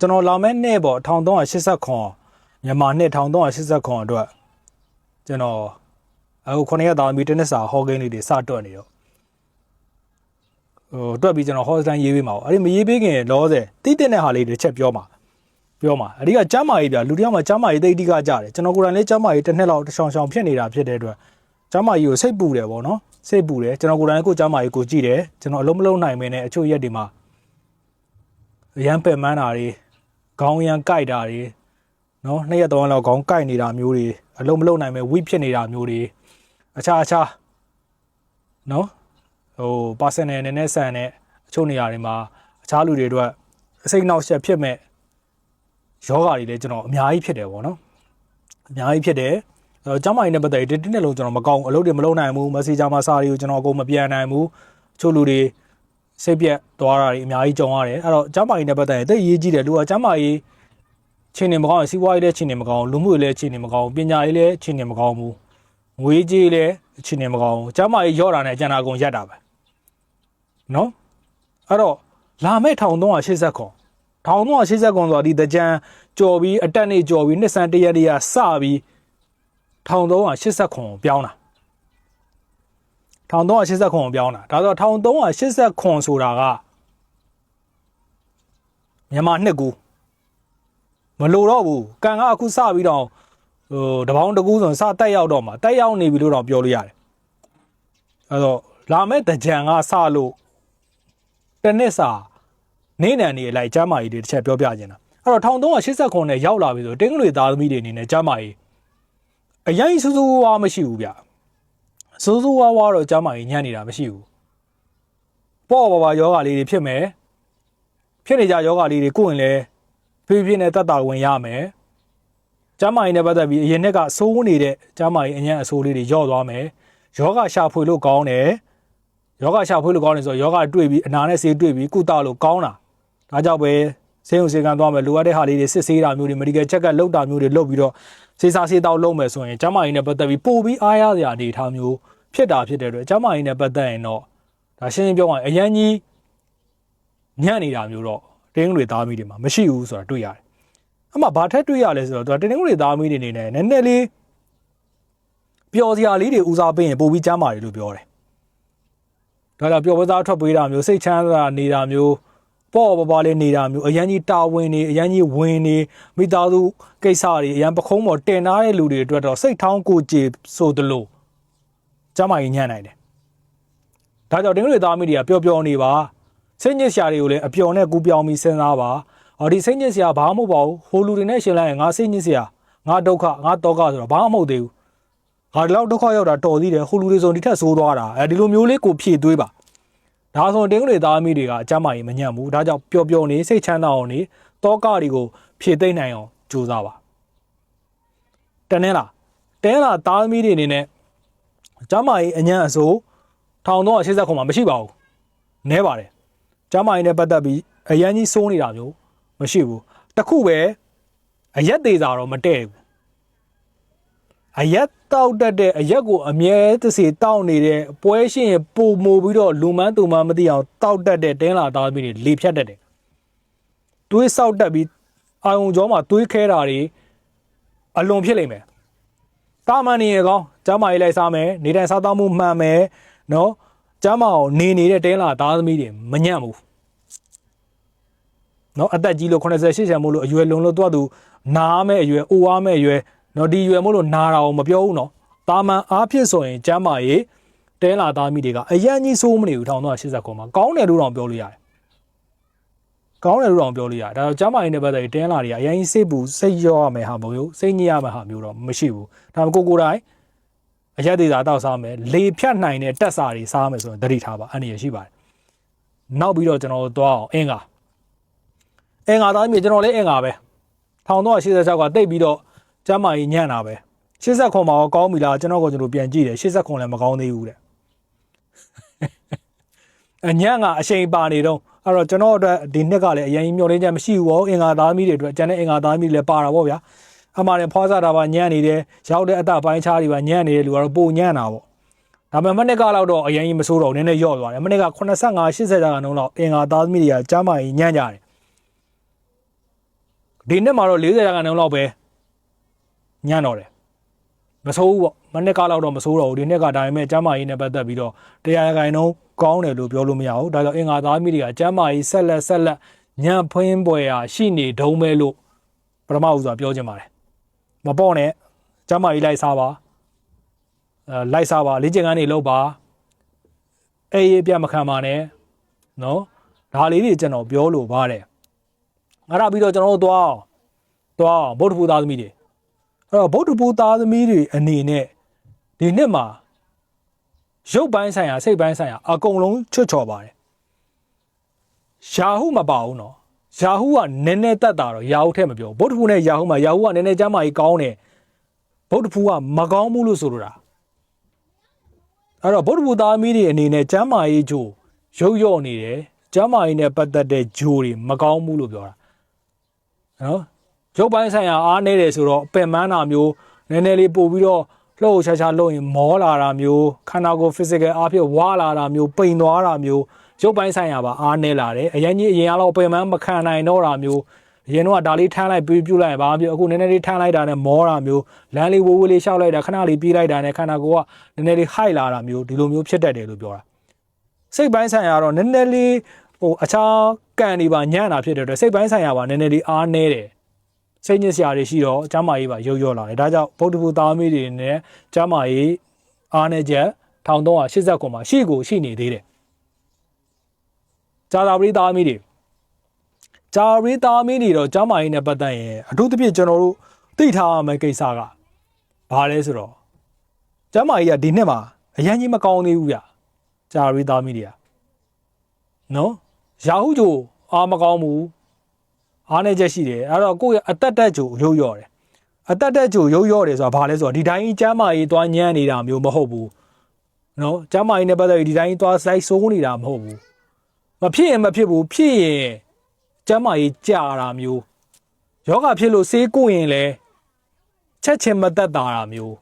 ကျွန်တော်လာမဲ့နေ့ပေါ့1389မြန်မာနှစ်1389အတွက်ကျွန်တော်အခု9ရက်သားသမီးတင်းနစ်စာဟော့ဂိမ်းလေးတွေစတွက်နေတော့ဟိုတွက်ပြီးကျွန်တော်ဟော့စတန်ရေးပေးမှာပေါ့အဲ့ဒီမရေးပေးခင်လောဆယ်တိတက်တဲ့ဟာလေးတွေတစ်ချက်ပြောမှာပြောမှာအဓိကကျမ်းမာရေးပြလူတစ်ယောက်မှာကျမ်းမာရေးသိတိကကြတယ်ကျွန်တော်ကိုယ်တိုင်လည်းကျမ်းမာရေးတစ်နှစ်လောက်တစ်ချောင်ချောင်ဖြစ်နေတာဖြစ်တဲ့အတွက် ကျမ်းမာရေးကိုစိတ်ပူတယ်ပေါ့နော်စိတ်ပူတယ်ကျွန်တော်ကိုယ်တိုင်လည်းကိုယ်ကျမ်းမာရေးကိုကြည့်တယ်ကျွန်တော်အလုံးမလုံးနိုင်မင်းနဲ့အချို့ရက်တွေမှာရမ်းပယ်မန်းတာတွေခေါင်းရမ်းကြိုက်တာတွေနော်နှစ်ရက်သုံးရက်လောက်ခေါင်းကြိုက်နေတာမျိုးတွေအလုံးမလုံးနိုင်မဲ့ဝိဖြစ်နေတာမျိုးတွေအခြားအခြားနော်ဟို personal နဲ့နဲ့ဆန်နဲ့အချို့နေရာတွေမှာအခြားလူတွေအတွက်အစိတ်နောက်ဆက်ဖြစ်မဲ့ယောဂါတွေလည်းကျွန်တော်အများကြီးဖြစ်တယ်ပေါ့နော်အများကြီးဖြစ်တယ်အဲ ကျမ်းမာရေးနဲ့ပတ်သက်ပြီးဒီတစ်နှစ်လုံးကျွန်တော်မကောင်းအလုပ်တွေမလုပ်နိုင်ဘူး messenger မှာစာတွေကိုကျွန်တော်အကုန်မပြန်နိုင်ဘူးအချို့လူတွေစိတ်ပြက်သွားတာတွေအများကြီးကြုံရတယ်အဲ့တော့ကျမ်းမာရေးနဲ့ပတ်သက်ရင်တိတ်အရေးကြီးတယ်လူကကျမ်းမာရေးချင်းနေမကောင်းရင်စီးပွားရေးလည်းချင်းနေမကောင်းလူမှုရေးလည်းချင်းနေမကောင်းပညာရေးလည်းချင်းနေမကောင်းဘူးငွေကြေးလည်းချင်းနေမကောင်းဘူးကျမ်းမာရေးရော့တာနဲ့အကျဉ်းအကုန်ရက်တာပဲနော်အဲ့တော့လာမဲ့1380ခွန်1380ခွန်ဆိုတာဒီတကြံကြော်ပြီးအတက်နေကြော်ပြီးနှစ်ဆန်တရက်တရစပြီး 1380ခွန်ကိုပြောင်းတာ1380ခွန်ကိုပြောင်းတာဒါဆို1380ခွန်ဆိုတာကမြန်မာနှစ်ကူမလိုတော့ဘူးကန်ကအခုစပြီးတော့ဟိုတပေါင်းတကူဆိုရင်စတက်ရောက်တော့မှာတက်ရောက်နေပြီလို့တော့ပြောလို့ရတယ်အဲတော့လာမဲ့တကြံကစလို့တစ်နှစ်စာနေနံနေလိုက်ကျမ်းမာကြီးတွေတစ်ချက်ပြောပြခြင်းတာအဲ့တော့1380ခွန်နဲ့ရောက်လာပြီဆိုတင်းကလေးသားသမီးတွေအနေနဲ့ကျမ်းမာကြီး အရင်စူးစူးဝါမရှိဘူးဗျစိုးစိုးဝါးဝါတော့ကြားမကြီးညံ့နေတာမရှိဘူးပေါ့ပါပါယောဂလေးတွေဖြစ်မယ်ဖြစ်နေကြယောဂလေးတွေကိုယ်ရင်လဲဖြည်းဖြည်းနဲ့တက်တာဝင်ရမယ်ကြားမကြီးနဲ့ပတ်သက်ပြီးအရင်နှစ်ကစိုးနေတဲ့ကြားမကြီးအញ្ញံအဆိုးလေးတွေယော့သွားမယ်ယောဂရှာဖွေလို့ကောင်းတယ်ယောဂရှာဖွေလို့ကောင်းတယ်ဆိုတော့ယောဂတွေ့ပြီးအနာနဲ့ဆေးတွေ့ပြီးကုသလို့ကောင်းတာဒါကြောင့်ပဲ ဆေးရုံဆေးကန်သွားမယ်လိုအပ်တဲ့ဟာလေးတွေစစ်ဆေးတာမျိုးတွေ medical check up လုပ်တာမျိုးတွေလုပ်ပြီးတော့စေစာစေးတောက်လုပ်မယ်ဆိုရင်ကျမကြီးနဲ့ပတ်သက်ပြီးပို့ပြီးအားရစရာအနေအထားမျိုးဖြစ်တာဖြစ်တဲ့အတွက်ကျမကြီးနဲ့ပတ်သက်ရင်တော့ဒါရှင်းရှင်းပြောရရင်အရန်ကြီးညံ့နေတာမျိုးတော့တင်းငွေသားမိတွေမှာမရှိဘူးဆိုတာတွေ့ရတယ်အမှဘာထက်တွေ့ရလဲဆိုတော့သူကတင်းငွေသားမိတွေနေနဲ့နည်းနည်းလေးပျော်စရာလေးတွေဦးစားပေးရင်ပို့ပြီးကျမ်းမာတယ်လို့ပြောတယ်ဒါကြောင့်ပျော်ပစားထွက်ပေးတာမျိုးစိတ်ချမ်းသာနေတာမျိုး ပေါ့ပါပါလေးနေတာမျိုးအရန်ကြီးတာဝန်နေအရန်ကြီးဝင်နေမိသားစုကိစ္စတွေအရန်ပခုံးပေါ်တင်ထားတဲ့လူတွေအတွက်တော့စိတ်ထောင်းကိုကြည်ဆိုသလိုကျမကြီးညံ့နိုင်တယ်ဒါကြောင့်တင်းကလေးသားမိတွေကပျော်ပျော်နေပါစိတ်ညစ်စရာတွေကိုလည်းအပျော်နဲ့ကူပြောင်းပြီးစဉ်းစားပါအော်ဒီစိတ်ညစ်စရာဘာမှမဟုတ်ပါဘူးဟိုလူတွေနဲ့ရှင်လိုက်ရင်ငါစိတ်ညစ်စရာငါဒုက္ခငါတောကဆိုတော့ဘာမှမဟုတ်သေးဘူးငါဒီလောက်ဒုက္ခရောက်တာတော်သေးတယ်ဟိုလူတွေဆိုဒီထက်ဆိုးသွားတာအဲဒီလိုမျိုးလေးကိုဖြည့်သွေးပါ ဒါဆိုတင်းကလေးသားသမီးတွေကအကျမ်းမာရေးမညံ့ဘူးဒါကြောင့်ပျော်ပျော်နေစိတ်ချမ်းသာအောင်နေတောကတွေကိုဖြည့်သိမ့်နိုင်အောင်ကြိုးစားပါတနင်္လာတင်းလာသားသမီးတွေအနေနဲ့ကျမ်းမာရေးအညံ့အစိုး1380ခုမှမရှိပါဘူးနဲပါတယ်ကျမ်းမာရေးနဲ့ပတ်သက်ပြီးအရန်ကြီးစိုးနေတာမျိုးမရှိဘူးတခုပဲအရက်သေးစာတော့မတည့်ဘူး အရက်တောက်တတ်တဲ့အရက်ကိုအမြဲတစေတောက်နေတဲ့ပွဲရှင်ရင်ပုံမိုပြီးတော့လူမန်းသူမန်းမသိအောင်တောက်တတ်တဲ့တင်းလာသားသမီးတွေလေဖြတ်တတ်တယ်တွေးဆောက်တတ်ပြီးအာယုံကြောမှာတွေးခဲတာတွေအလွန်ဖြစ်လိမ့်မယ်တာမန်နေရကောင်းကျမ်းမာရေးလိုက်စားမယ်နေတိုင်းစားသောက်မှုမှန်မယ်နော်ကျမ်းမာအောင်နေနေတဲ့တင်းလာသားသမီးတွေမညံ့ဘူးနော်အသက်ကြီးလို့80 80မို့လို့အရွယ်လုံလို့တော့သူနားမဲ့အရွယ်အိုအားမဲ့အရွယ် နော်ဒီရွယ်မို့လို့နာတာကိုမပြောဘူးနော်တာမန်အားဖြစ်ဆိုရင်ကျမ်းမာရေးတဲလာသားမိတွေကအရန်ကြီးစိုးမနေဘူး1380ခုမှာကောင်းတယ်လို့တော့ပြောလို့ရတယ်ကောင်းတယ်လို့တော့ပြောလို့ရတယ်ဒါတော့ကျမ်းမာရေးနဲ့ပတ်သက်ပြီးတင်းလာတွေကအရန်ကြီးစိတ်ပူစိတ်ရောရမယ်ဟာမဟုတ်ဘူးစိတ်ညစ်ရမယ်ဟာမျိုးတော့မရှိဘူးဒါပေမဲ့ကိုကိုယ်တိုင်အရက်သေးတာတောက်စားမယ်လေဖြတ်နိုင်တဲ့တက်စာတွေစားမယ်ဆိုရင်တတိထားပါအဲ့ဒီရရှိပါတယ်နောက်ပြီးတော့ကျွန်တော်တို့သွားအောင်အင်္ဂါအင်္ဂါသားမြေကျွန်တော်လည်းအင်္ဂါပဲ1386ကတိတ်ပြီးတော့ ကျမ်းမာရေးညံ့တာပဲ80ခွန်မှာရောကောင်းပြီလားကျွန်တော်ကကျွန်တော်ပြန်ကြည့်တယ်80ခွန်လည်းမကောင်းသေးဘူးတဲ့အညံ့ကအချိန်ပါနေတော့အဲ့တော့ကျွန်တော်အတွက်ဒီနှစ်ကလည်းအရင်မျောလင်းချက်မရှိဘူးဘောအင်္ဂါသားမီးတွေအတွက်ကျန်တဲ့အင်္ဂါသားမီးတွေလည်းပါတာပေါ့ဗျာအမှားနဲ့ဖွားစားတာပါညံ့နေတယ်ရောက်တဲ့အတပိုင်းခြားတွေပါညံ့နေတယ်လူကတော့ပုံညံ့တာပေါ့ဒါပေမဲ့မနစ်ကလောက်တော့အရင်ကြီးမဆိုးတော့ဘူးနည်းနည်းယော့သွားတယ်မနစ်က85 80ရာခိုင်နှုန်းလောက်အင်္ဂါသားသမီးတွေကကျမ်းမာရေးညံ့ကြတယ်ဒီနှစ်မှာတော့40ရာခိုင်နှုန်းလောက်ပဲ ညံ့တော့တယ်မဆိုးဘူးပေါ့မနစ်ကလောက်တော့မဆိုးတော့ဘူးဒီနှစ်ကဒါပေမဲ့ကျမ်းမာရေးနဲ့ပတ်သက်ပြီးတော့တရားရာခိုင်နှုန်းကောင်းတယ်လို့ပြောလို့မရဘူးဒါကြောင့်အင်္ဂါသားသမီးတွေကကျမ်းမာရေးဆက်လက်ဆက်လက်ညံ့ဖွင်းပွဲရာရှိနေတုံးပဲလို့ပထမဦးစွာပြောချင်ပါတယ်မပေါ့နဲ့ကျမ်းမာရေးလိုက်စားပါအဲလိုက်စားပါလေ့ကျင့်ခန်းတွေလုပ်ပါအေးရေးပြမခံပါနဲ့နော်ဒါလေးတွေကျွန်တော်ပြောလို့ပါတယ်အဲ့ဒါပြီးတော့ကျွန်တော်တို့သွားအောင်သွားအောင်ဗုဒ္ဓဘုသားသမီးတွေအဲ့ တော့ဗုဒ္ဓဘုသားသမီးတွေအနေနဲ့ဒီနှစ်မှာရုပ်ပိုင်းဆိုင်ရာစိတ်ပိုင်းဆိုင်ရာအကုန်လုံးချွတ်ချော်ပါတယ်ယာဟုမပါဘူးနော်ယာဟုကနည်းနည်းတက်တာတော့ယာဟုထဲမပြောဘူးဗုဒ္ဓဘုနဲ့ယာဟုမှာယာဟုကနည်းနည်းကျမ်းမာကြီးကောင်းတယ်ဗုဒ္ဓဘုကမကောင်းဘူးလို့ဆိုလိုတာအဲ့တော့ဗုဒ္ဓဘုသားသမီးတွေအနေနဲ့ကျမ်းမာရေးဂျိုရုပ်ရော့နေတယ်ကျမ်းမာရေးနဲ့ပတ်သက်တဲ့ဂျိုတွေမကောင်းဘူးလို့ပြောတာနော် ရုပ်ပိုင်းဆိုင်ရာအားနေတယ်ဆိုတော့ပင်ပန်းတာမျိုးနည်းနည်းလေးပို့ပြီးတော့လှုပ်ရှားရှားလှုပ်ရင်မောလာတာမျိုးခန္ဓာကိုယ် physical အားဖြင့်ဝါလာတာမျိုးပိန်သွားတာမျိုးရုပ်ပိုင်းဆိုင်ရာပါအားနေလာတယ်အရင်ကြီးအရင်ကတော့ပင်ပန်းမခံနိုင်တော့တာမျိုးအရင်တော့ဒါလေးထမ်းလိုက်ပြပြလိုက်ပါမျိုးအခုနည်းနည်းလေးထမ်းလိုက်တာနဲ့မောတာမျိုးလမ်းလေးဝိုးဝိုးလေးရှောက်လိုက်တာခဏလေးပြေးလိုက်တာနဲ့ခန္ဓာကိုယ်ကနည်းနည်းလေးဟိုက်လာတာမျိုးဒီလိုမျိုးဖြစ်တတ်တယ်လို့ပြောတာစိတ်ပိုင်းဆိုင်ရာတော့နည်းနည်းလေးဟိုအခြားကန်တွေပါညံ့တာဖြစ်တဲ့အတွက်စိတ်ပိုင်းဆိုင်ရာပါနည်းနည်းလေးအားနေတယ် စိတ်ညစ်စရာတွေရှိတော့ကျမ်းမာရေးပါရုပ်ရော့လာတယ်ဒါကြောင့်ဗုဒ္ဓဘုသားမီးတွေနဲ့ကျမ်းမာရေးအားနေချက်1389မှာရှိကိုရှိနေသေးတယ်ဇာတာပရိသားမီးတွေဂျာရီသားမီးတွေတော့ကျမ်းမာရေးနဲ့ပတ်သက်ရင်အထူးသဖြင့်ကျွန်တော်တို့သိထားရမယ့်ကိစ္စကဘာလဲဆိုတော့ကျမ်းမာရေးကဒီနှစ်မှာအရင်ကြီးမကောင်းသေးဘူးဗျဂျာရီသားမီးတွေကနော်ရာဟုဂျိုအားမကောင်းဘူး အားနေချက်ရှိတယ်အဲ့တော့ကိုယ့်ရဲ့အသက်တက်ဂျိုရုပ်ရော့တယ်အသက်တက်ဂျိုရုပ်ရော့တယ်ဆိုတာဘာလဲဆိုတော့ဒီတိုင်းကျမ်းမာရေးသွားညံ့နေတာမျိုးမဟုတ်ဘူးနော်ကျမ်းမာရေးနဲ့ပတ်သက်ပြီးဒီတိုင်းသွားစိုက်ဆိုးနေတာမဟုတ်ဘူးမဖြစ်ရင်မဖြစ်ဘူးဖြစ်ရင်ကျမ်းမာရေးကြာတာမျိုးယောဂဖြစ်လို့ဆေးကိုရင်လဲချက်ချင်းမသက်တာတာမျိုး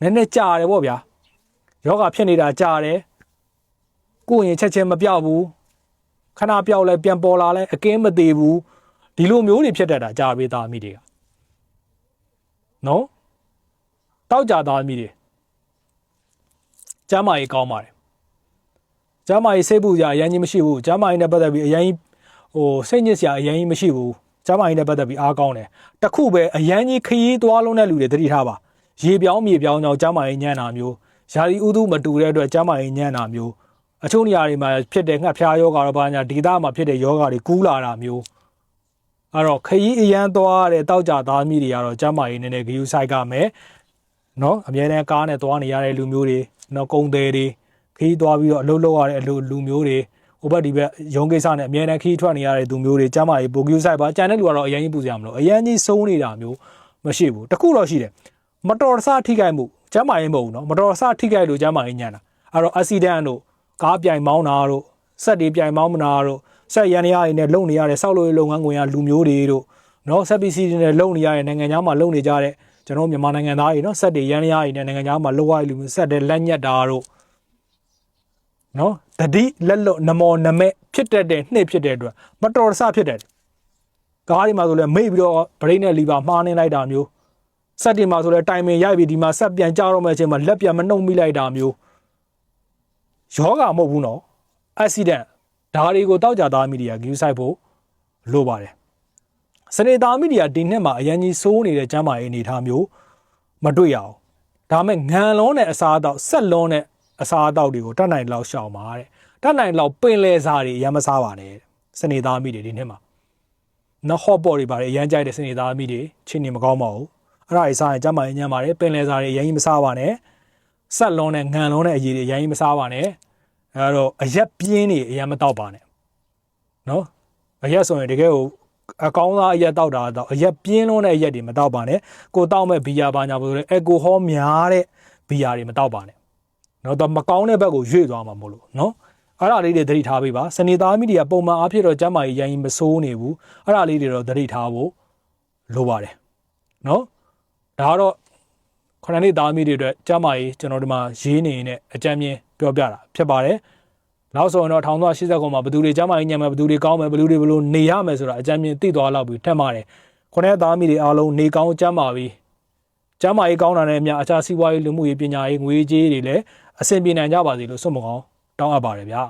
နည်းနည်းကြာတယ်ပေါ့ဗျာယောဂဖြစ်နေတာကြာတယ်ကိုရင်ချက်ချင်းမပြောက်ဘူး ခဏပြောက်လဲပြန်ပေါ်လာလဲအကင်းမသေးဘူးဒီလိုမျိုးတွေဖြစ်တတ်တာကြာပေးသားမိတွေကနော်တောက်ကြသားမိတွေကျမ်းမာရေးကောင်းပါတယ်ကျမ်းမာရေးစိတ်ပူကြအရင်ကြီးမရှိဘူးကျမ်းမာရေးနဲ့ပတ်သက်ပြီးအရင်ကြီးဟိုစိတ်ညစ်စရာအရင်ကြီးမရှိဘူးကျမ်းမာရေးနဲ့ပတ်သက်ပြီးအားကောင်းတယ်တခုပဲအရင်ကြီးခရီးသွားလုံးတဲ့လူတွေတတိထားပါရေပြောင်းမြေပြောင်းကြောင်းကျမ်းမာရေးညံ့တာမျိုးယာရီဥဒုမတူတဲ့အတွက်ကျမ်းမာရေးညံ့တာမျိုး အချို့နေရာတွေမှာဖြစ်တဲ့ငှက်ဖျားယောဂါတော့ဘာညာဒေသမှာဖြစ်တဲ့ယောဂါတွေကူးလာတာမျိုးအဲ့တော့ခရီးအရန်သွားတဲ့တောက်ကြသားမိတွေကတော့ကျမ်းမာရေးနည်းနည်းဂယူဆိုင်ကမယ်နော်အများနဲ့ကားနဲ့သွားနေရတဲ့လူမျိုးတွေနော်ကုံသေးတွေခရီးသွားပြီးတော့အလုပ်လုပ်ရတဲ့အလုပ်လူမျိုးတွေဟိုဘက်ဒီဘက်ရုံးကိစ္စနဲ့အများနဲ့ခရီးထွက်နေရတဲ့သူမျိုးတွေကျမ်းမာရေးပိုဂယူဆိုင်ပါကြံတဲ့လူကတော့အရင်ကြီးပူစရာမလိုအရင်ကြီးစိုးနေတာမျိုးမရှိဘူးတခုတော့ရှိတယ်မတော်တဆထိခိုက်မှုကျမ်းမာရေးမဟုတ်ဘူးနော်မတော်တဆထိခိုက်လို့ကျမ်းမာရေးညံ့တာအဲ့တော့ accident တို့ ကားပြိုင်မောင်းတာတို့စက်တွေပြိုင်မောင်းမနာတို့ဆက်ရန်ရရနဲ့လုံနေရတဲ့စောက်လို့လုပ်ငန်းခွင်ကလူမျိုးတွေတို့နော်ဆက်ပစ္စည်းတွေနဲ့လုံနေရတဲ့နိုင်ငံသားမှာလုံနေကြတဲ့ကျွန်တော်မြန်မာနိုင်ငံသားတွေနော်ဆက်တွေရန်ရရနဲ့နိုင်ငံသားမှာလုံရတဲ့လူမျိုးဆက်တွေလက်ညက်တာတို့နော်တတိလက်လွတ်နမောနမဲဖြစ်တတ်တဲ့နှစ်ဖြစ်တဲ့အတွက်မတော်တဆဖြစ်တယ်ကားတွေမှာဆိုလဲမိတ်ပြီးတော့ဗရိတ်နဲ့လီပါမှားနေလိုက်တာမျိုးဆက်တွေမှာဆိုလဲတိုင်ပင်ရိုက်ပြီးဒီမှာဆက်ပြန်ကြတော့မယ့်အချိန်မှာလက်ပြန်မနှုတ်မိလိုက်တာမျိုး ယောဂမဟုတ်ဘူးနော် accident ဒါတွေကိုတောက်ကြသားမီဒီယာဂယူဆိုင်ဖို့လိုပါတယ်စနေသားမီဒီယာဒီနှစ်မှာအရင်ကြီးစိုးနေတဲ့ကျမ်းမာရေးအနေအထားမျိုးမတွေ့ရအောင်ဒါမဲ့ငံလုံးနဲ့အစားအသောက်ဆက်လုံးနဲ့အစားအသောက်တွေကိုတတ်နိုင်လောက်ရှောင်ပါတဲ့တတ်နိုင်လောက်ပင်လဲစားတွေအရင်မစားပါနဲ့စနေသားမီတွေဒီနှစ်မှာနော်ဟော့ပေါ်တွေပါတယ်အရင်ကြိုက်တဲ့စနေသားမီတွေချင်းနေမကောင်းပါဘူးအဲ့ဒါကြီးစားရင်ကျမ်းမာရေးညံ့ပါတယ်ပင်လဲစားတွေအရင်ကြီးမစားပါနဲ့ဆက်လုံးနဲ့ငံလုံးနဲ့အရေးတွေအရင်ကြီးမစားပါနဲ့ အဲတော့အရက်ပြင်းနေအရင်မတောက်ပါနဲ့နော်အရက်ဆိုရင်တကယ်ကိုအကောင်းသားအရက်တောက်တာတော့အရက်ပြင်းလုံးတဲ့အရက်တွေမတောက်ပါနဲ့ကိုတောက်မဲ့ဘီယာပါညာပို့လို့အက်ကိုဟောများတဲ့ဘီယာတွေမတောက်ပါနဲ့နော်တော့မကောင်းတဲ့ဘက်ကိုရွေ့သွားမှာမို့လို့နော်အဲ့ဒါလေးတွေသတိထားပေးပါစနေသားမီဒီယာပုံမှန်အားဖြင့်တော့ကျမ်းမာရေးရိုင်းမစိုးနေဘူးအဲ့ဒါလေးတွေတော့သတိထားဖို့လိုပါတယ်နော်ဒါကတော့ခုနှစ်နှစ်သားသမီးတွေအတွက်ကျမ်းမာရေးကျွန်တော်ဒီမှာရေးနေနေအကြမ်းမြင် ပြောပြတာဖြစ်ပါတယ်နောက်ဆိုရင်တော့1380ခုမှာဘယ်သူတွေကျမ်းမာရေးညံမယ်ဘယ်သူတွေကောင်းမယ်ဘယ်သူတွေဘယ်လိုနေရမယ်ဆိုတာအကြမ်းမြင်သိသွားလောက်ပြီးထက်ပါတယ်ခုနှစ်သားသမီးတွေအားလုံးနေကောင်းကျမ်းမာပြီးကျမ်းမာရေးကောင်းတာနဲ့အမျှအခြားစီးပွားရေးလူမှုရေးပညာရေးငွေကြေးတွေလည်းအဆင်ပြေနိုင်ကြပါစေလို့ဆုမကောင်းတောင်းအပ်ပါတယ်ဗျာ